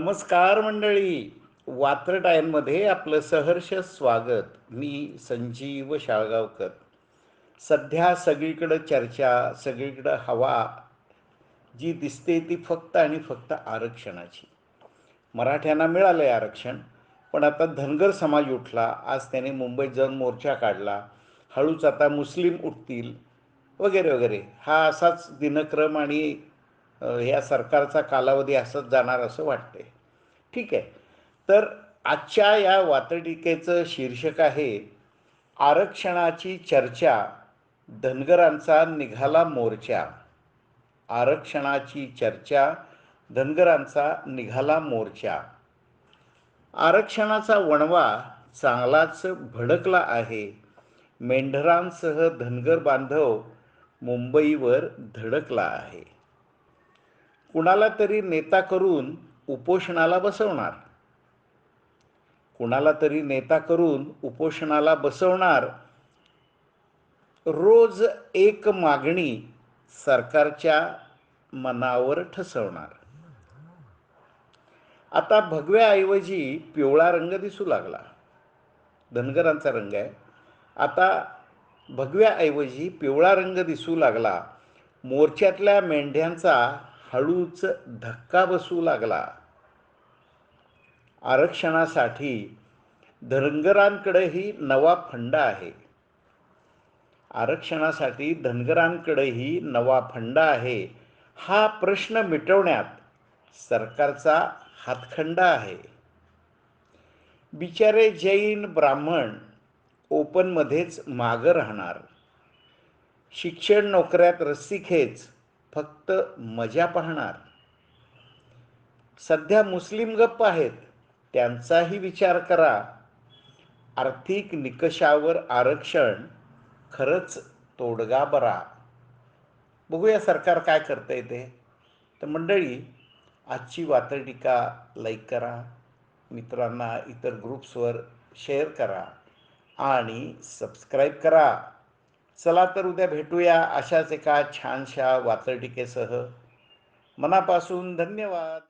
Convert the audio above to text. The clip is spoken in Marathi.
नमस्कार मंडळी. वात्रटायनमध्ये आपलं सहर्ष स्वागत. मी संजीव शाळगावकर. सध्या सगळीकडं चर्चा सगळीकडं हवा. जी दिसते ती फक्त आणि फक्त आरक्षणाची. मराठ्यांना मिळालं आहे आरक्षण पण आता धनगर समाज उठला. आज त्याने मुंबईत जाऊन मोर्चा काढला. हळूच आता मुस्लिम उठतील. वगैरे वगैरे. हा असाच दिनक्रम आणि ह्या सरकारचा कालावधी असंच जाणार असं वाटते ठीक आहे. तर आजच्या या वातडिकेचं शीर्षक आहे आरक्षणाची चर्चा धनगरांचा निघाला मोर्चा. आरक्षणाची चर्चा धनगरांचा निघाला मोर्चा. आरक्षणाचा वणवा चांगलाच भडकला आहे. मेंढरांसह धनगर बांधव मुंबईवर धडकला आहे. कुणाला तरी नेता करून उपोषणाला बसवणार. कुणाला तरी नेता करून उपोषणाला बसवणार. रोज एक मागणी सरकारच्या मनावर ठसवणार. आता भगव्याऐवजी पिवळा रंग दिसू लागला. धनगरांचा रंग आहे. आता भगव्याऐवजी पिवळा रंग दिसू लागला. मोर्चातल्या मेंढ्यांचा हळूच धक्का बसू लागला. आरक्षणासाठी धनगरांकडेही नवा फंड आहे. आरक्षणासाठी धनगरांकडेही नवा फंड आहे हा प्रश्न मिटवण्यात सरकारचा हातखंडा आहे. बिचारे जैन ब्राह्मण ओपनमध्येच मागं राहणार. शिक्षण नोकऱ्यात रस्सीखेच फक्त मजा पाहणार. सध्या मुस्लिम गप्प आहेत त्यांचाही विचार करा. आर्थिक निकषावर आरक्षण खरंच तोडगा बरा. बघूया सरकार काय करता ते. तर मंडळी आजची वातडिका लाईक करा. मित्रांना इतर ग्रुप्सवर शेअर करा. आणि सबस्क्राईब करा. चला तर उद्या भेटूया अशाच एका छानशा वातरटिकेसह मनापासून धन्यवाद.